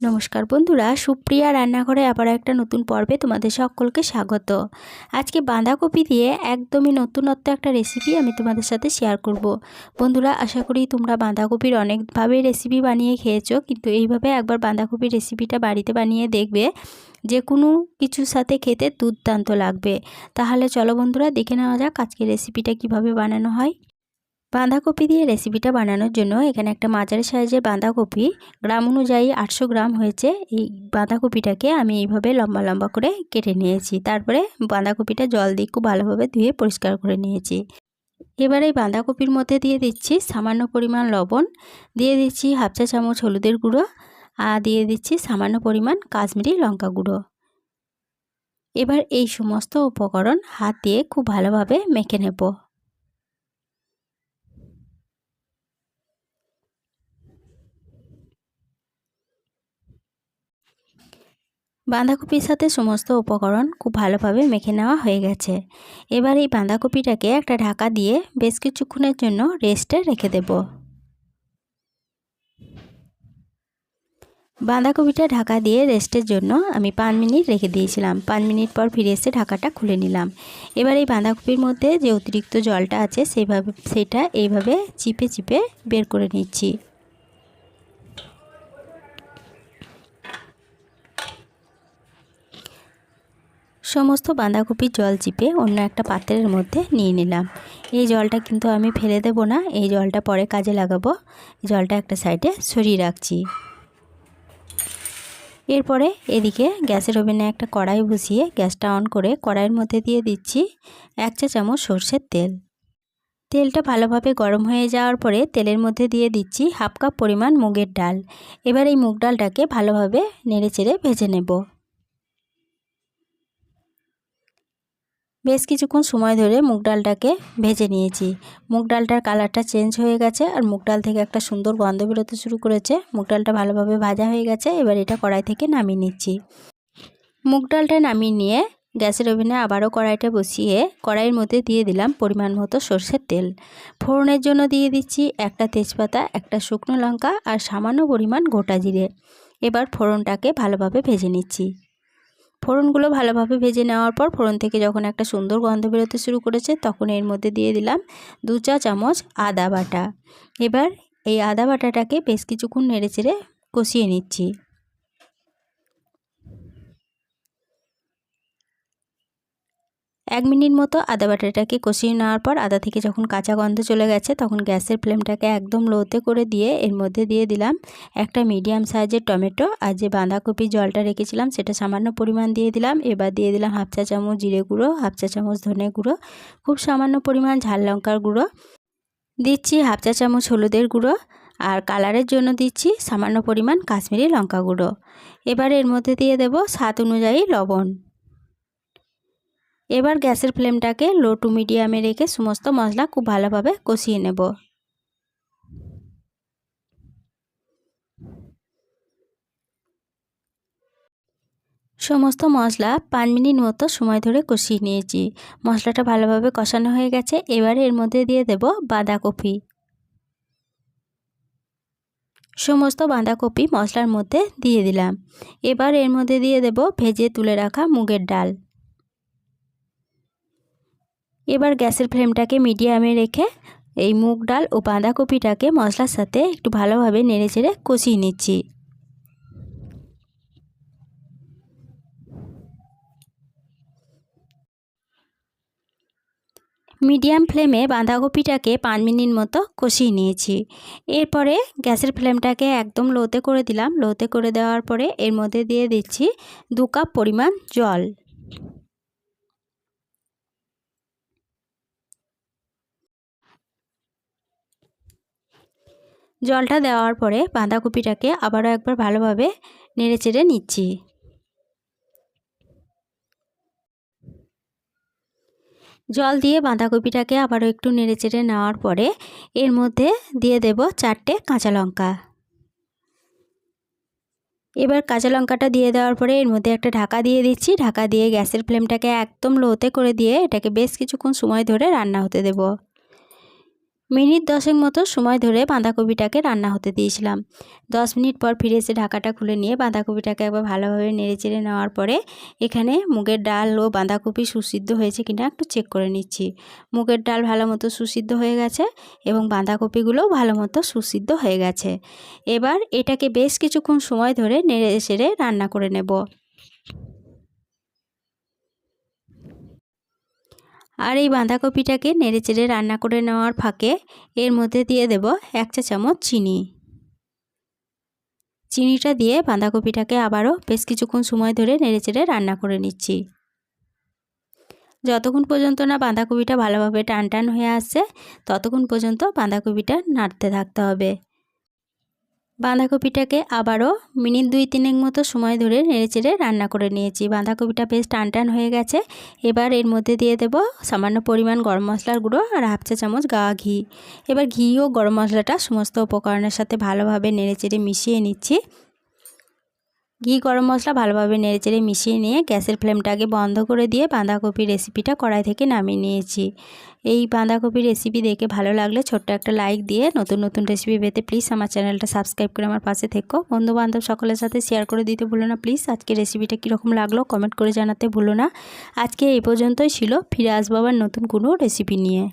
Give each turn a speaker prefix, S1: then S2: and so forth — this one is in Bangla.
S1: নমস্কার বন্ধুরা, সুপ্রিয়া রান্নাঘরে আবার একটা নতুন পর্বে তোমাদের সকলকে স্বাগত। আজকে বাঁধাকপি দিয়ে একদমই নতুনত্ব একটা রেসিপি আমি তোমাদের সাথে শেয়ার করব। বন্ধুরা, আশা করি তোমরা বাঁধাকপির অনেকভাবে রেসিপি বানিয়ে খেয়েছো, কিন্তু এইভাবে একবার বাঁধাকপির রেসিপিটা বাড়িতে বানিয়ে দেখবে, যে কোনো কিছুর সাথে খেতে দুর্দান্ত লাগবে। তাহলে চলো বন্ধুরা, দেখে নেওয়া যাক আজকের রেসিপিটা কীভাবে বানানো হয়। বাঁধাকপি দিয়ে রেসিপিটা বানানোর জন্য এখানে একটা মাঝারি সাইজের বাঁধাকপি, গ্রাম অনুযায়ী আটশো গ্রাম হয়েছে। এই বাঁধাকপিটাকে আমি এইভাবে লম্বা লম্বা করে কেটে নিয়েছি। তারপরে বাঁধাকপিটা জল দিয়ে খুব ভালোভাবে ধুয়ে পরিষ্কার করে নিয়েছি। এবার এই বাঁধাকপির মধ্যে দিয়ে দিচ্ছি সামান্য পরিমাণ লবণ, দিয়ে দিচ্ছি হাফ চা চামচ হলুদের গুঁড়ো আর দিয়ে দিচ্ছি সামান্য পরিমাণ কাশ্মীরি লঙ্কা গুঁড়ো। এবার এই সমস্ত উপকরণ হাত দিয়ে খুব ভালোভাবে মেখে নেব। বাঁধাকপির সাথে সমস্ত উপকরণ খুব ভালোভাবে মেখে নেওয়া হয়ে গেছে। এবার এই বাঁধাকপিটাকে একটা ঢাকা দিয়ে বেশ কিছুক্ষণের জন্য রেস্টে রেখে দেব। বাঁধাকপিটা ঢাকা দিয়ে রেস্টের জন্য আমি পাঁচ মিনিট রেখে দিয়েছিলাম। পাঁচ মিনিট পর ফিরে এসে ঢাকাটা খুলে নিলাম। এবার এই বাঁধাকপির মধ্যে যে অতিরিক্ত জলটা আছে সেইভাবে সেটা এইভাবে চিপে চিপে বের করে নিচ্ছি। সমস্ত বাঁধাকপির জল চিপে অন্য একটা পাত্রের মধ্যে নিয়ে নিলাম। এই জলটা কিন্তু আমি ফেলে দেব না, এই জলটা পরে কাজে লাগাবো। জলটা একটা সাইডে সরিয়ে রাখছি। এরপরে এদিকে গ্যাসের ওভেনে একটা কড়াই বসিয়ে গ্যাসটা অন করে কড়াইয়ের মধ্যে দিয়ে দিচ্ছি এক চা চামচ সর্ষের তেল। তেলটা ভালোভাবে গরম হয়ে যাওয়ার পরে তেলের মধ্যে দিয়ে দিচ্ছি হাফ কাপ পরিমাণ মুগের ডাল। এবার এই মুগ ডালটাকে ভালোভাবে নেড়ে চেড়ে ভেজে নেব। বেশ কিছুক্ষণ সময় ধরে মুগ ডালটাকে ভেজে নিয়েছি। মুগ ডালটার কালারটা চেঞ্জ হয়ে গেছে আর মুগ ডাল থেকে একটা সুন্দর গন্ধ বেরোতে শুরু করেছে। মুগ ডালটা ভালোভাবে ভাজা হয়ে গেছে, এবার এটা কড়াই থেকে নামিয়ে নিচ্ছি। মুগ ডালটা নামিয়ে নিয়ে গ্যাসের ওভেনে আবারও কড়াইটা বসিয়ে কড়াইয়ের মধ্যে দিয়ে দিলাম পরিমাণ মতো সর্ষের তেল। ফোড়নের জন্য দিয়ে দিচ্ছি একটা তেজপাতা, একটা শুকনো লঙ্কা আর সামান্য পরিমাণ গোটা জিরে। এবার ফোড়নটাকে ভালোভাবে ভেজে নিচ্ছি। ফোড়নগুলো ভালোভাবে ভেজে নেওয়ার পর ফোড়ন থেকে যখন একটা সুন্দর গন্ধ বেরোতে শুরু করেছে, তখন এর মধ্যে দিয়ে দিলাম দু চা চামচ আদা বাটা। এবার এই আদা বাটাটাকে বেশ কিছুক্ষণ নেড়ে চেড়ে কষিয়ে নিচ্ছি। এক মিনিট মতো আদা বাটাটাকে কষিয়ে নেওয়ার পর আদা থেকে যখন কাঁচা গন্ধ চলে গেছে, তখন গ্যাসের ফ্লেমটাকে একদম লোতে করে দিয়ে এর মধ্যে দিয়ে দিলাম একটা মিডিয়াম সাইজের টমেটো আর যে বাঁধাকপির জলটা রেখেছিলাম, সেটা সামান্য পরিমাণ দিয়ে দিলাম। এবার দিয়ে দিলাম হাফ চা চামচ জিরে গুঁড়ো, হাফ চা চামচ ধনে গুঁড়ো, খুব সামান্য পরিমাণ ঝাল লঙ্কার গুঁড়ো। দিচ্ছি হাফ চা চামচ হলুদের গুঁড়ো আর কালারের জন্য দিচ্ছি সামান্য পরিমাণ কাশ্মীরি লঙ্কা গুঁড়ো। এবার এর মধ্যে দিয়ে দেব স্বাদ অনুযায়ী লবণ। এবার গ্যাসের ফ্লেমটাকে লো টু মিডিয়ামে রেখে সমস্ত মশলা খুব ভালোভাবে কষিয়ে নেব। সমস্ত মশলা পাঁচ মিনিট মতো সময় ধরে কষিয়ে নিয়েছি। মশলাটা ভালোভাবে কষানো হয়ে গেছে। এবারে এর মধ্যে দিয়ে দেব বাঁধাকপি। সমস্ত বাঁধাকপি মশলার মধ্যে দিয়ে দিলাম। এবার এর মধ্যে দিয়ে দেব ভেজে তুলে রাখা মুগের ডাল। এবার গ্যাসের ফ্লেমটাকে মিডিয়ামে রেখে এই মুগ ডাল ও বাঁধাকপিটাকে মশলার সাথে একটু ভালোভাবে নেড়ে চেড়ে কষিয়ে নিচ্ছি। মিডিয়াম ফ্লেমে বাঁধাকপিটাকে পাঁচ মিনিট মতো কষিয়ে নিয়েছি। এরপরে গ্যাসের ফ্লেমটাকে একদম লোতে করে দিলাম। লোতে করে দেওয়ার পরে এর মধ্যে দিয়ে দিচ্ছি দু কাপ পরিমাণ জল। জলটা দেওয়ার পরে বাঁধাকপিটাকে আবারও একবার ভালোভাবে নেড়ে চেড়ে নিচ্ছি। জল দিয়ে বাঁধাকপিটাকে আবারও একটু নেড়ে চেড়ে নেওয়ার পরে এর মধ্যে দিয়ে দেব চারটে কাঁচা লঙ্কা। এবার কাঁচা লঙ্কাটা দিয়ে দেওয়ার পরে এর মধ্যে একটা ঢাকা দিয়ে দিচ্ছি। ঢাকা দিয়ে গ্যাসের ফ্লেমটাকে একদম লোতে করে দিয়ে এটাকে বেশ কিছুক্ষণ সময় ধরে রান্না হতে দেব। মিনিট দশেক মতো সময় ধরে বাঁধাকপিটাকে রান্না হতে দিয়েছিলাম। দশ মিনিট পর ফিরে এসে ঢাকাটা খুলে নিয়ে বাঁধাকপিটাকে একবার ভালোভাবে নেড়ে চেড়ে নেওয়ার পরে এখানে মুগের ডাল ও বাঁধাকপি সুসিদ্ধ হয়েছে কিনা একটু চেক করে নিচ্ছি। মুগের ডাল ভালো মতো সুসিদ্ধ হয়ে গেছে এবং বাঁধাকপিগুলোও ভালো মতো সুসিদ্ধ হয়ে গেছে। এবার এটাকে বেশ কিছুক্ষণ সময় ধরে নেড়ে চেড়ে রান্না করে নেব। আর এই বাঁধাকপিটাকে নেড়ে চেড়ে রান্না করে নেওয়ার ফাঁকে এর মধ্যে দিয়ে দেব এক চা চামচ চিনি। চিনিটা দিয়ে বাঁধাকপিটাকে আবারও বেশ কিছুক্ষণ সময় ধরে নেড়ে চেড়ে রান্না করে নিচ্ছি। যতক্ষণ পর্যন্ত না বাঁধাকপিটা ভালোভাবে টান টান হয়ে আসছে, ততক্ষণ পর্যন্ত বাঁধাকপিটা নাড়তে থাকতে হবে। বাঁধাকপিটাকে আবারও মিনিট দুই তিনেক মতো সময় ধরে নেড়েচেড়ে রান্না করে নিয়েছি। বাঁধাকপিটা বেশ টান টান হয়ে গেছে। এবার এর মধ্যে দিয়ে দেব সামান্য পরিমাণ গরম মশলার গুঁড়ো আর হাফ চা চামচ গা ঘি। এবার ঘি ও গরম মশলাটা সমস্ত উপকরণের সাথে ভালোভাবে নেড়েচেড়ে মিশিয়ে নিচ্ছি। ঘি গরম মশলা ভালোভাবে নেড়েচেড়ে মিশিয়ে নিয়ে গ্যাসের ফ্লেমটাকে বন্ধ করে দিয়ে বাঁধাকপির রেসিপিটা কড়াই থেকে নামিয়ে নিয়েছি। এই বাঁধাকপির রেসিপি দেখে ভালো লাগলে ছোট্ট একটা লাইক দিয়ে নতুন নতুন রেসিপি পেতে প্লিজ আমার চ্যানেলটা সাবস্ক্রাইব করে আমার পাশে থেকো। বন্ধু বান্ধব সকলের সাথে শেয়ার করে দিতে ভুলো না প্লিজ। আজকে রেসিপিটা কীরকম লাগল কমেন্ট করে জানাতে ভুলো না। আজকে এই পর্যন্তই ছিল। ফিরে আসব আবার নতুন কোনো রেসিপি নিয়ে।